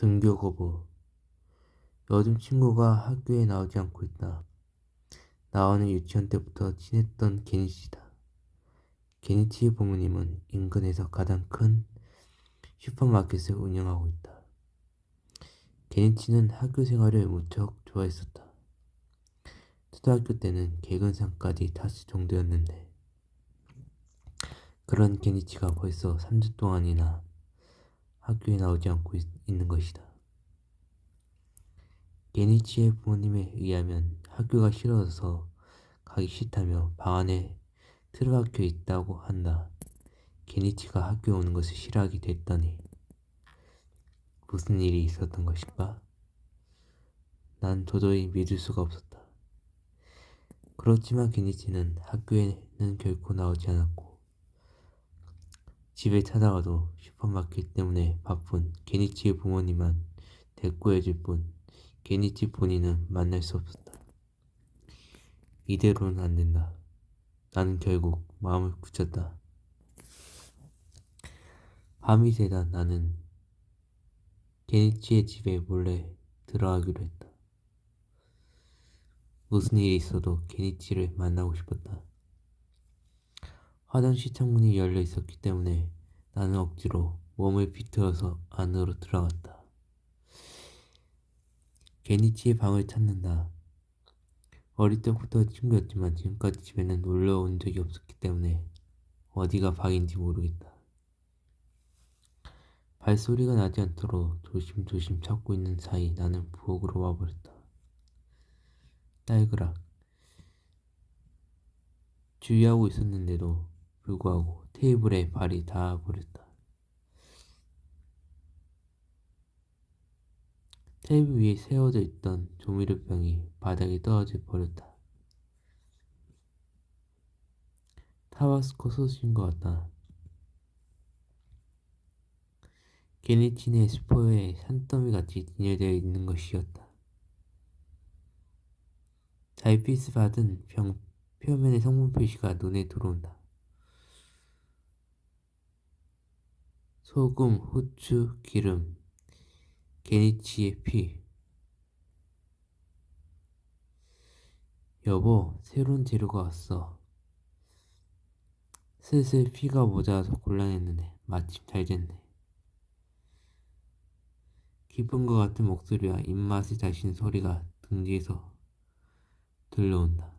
등교 거부. 요즘 친구가 학교에 나오지 않고 있다. 나와는 유치원 때부터 친했던 게니치다. 게니치의 부모님은 인근에서 가장 큰 슈퍼마켓을 운영하고 있다. 게니치는 학교 생활을 무척 좋아했었다. 초등학교 때는 개근상까지 탔을 정도였는데 그런 게니치가 벌써 3주 동안이나 학교에 나오지 않고 있, 는 것이다. 게니치의 부모님에 의하면 학교가 싫어서 가기 싫다며 방 안에 틀어박혀 있다고 한다. 게니치가 학교 오는 것을 싫어하게 됐더니 무슨 일이 있었던 것일까? 난 도저히 믿을 수가 없었다. 그렇지만 게니치는 학교에는 결코 나오지 않았고 집에 찾아가도 슈퍼마켓 때문에 바쁜 게니치의 부모님만 대꾸해줄 뿐 게니치 본인은 만날 수 없었다. 이대로는 안 된다. 나는 결국 마음을 굳혔다. 밤이 새다 나는 게니치의 집에 몰래 들어가기로 했다. 무슨 일이 있어도 게니치를 만나고 싶었다. 화장실 창문이 열려 있었기 때문에 나는 억지로 몸을 비틀어서 안으로 들어갔다. 게니치의 방을 찾는다. 어릴 때부터 친구였지만 지금까지 집에는 놀러 온 적이 없었기 때문에 어디가 방인지 모르겠다. 발소리가 나지 않도록 조심조심 찾고 있는 사이 나는 부엌으로 와버렸다. 딸그락. 주의하고 있었는데도 불구하고 테이블에 발이 닿아버렸다. 테이블 위에 세워져 있던 조미료병이 바닥에 떨어져 버렸다. 타바스코 소스인 것 같다. 게니치네 스포에 산더미같이 진열되어 있는 것이었다. 잘피스 받은 병 표면의 성분 표시가 눈에 들어온다. 소금, 후추, 기름, 게니치의 피. 여보, 새로운 재료가 왔어. 슬슬 피가 모자라서 곤란했는데 마침 잘 됐네. 기쁜 것 같은 목소리와 입맛을 다신 소리가 등 뒤에서 들려온다.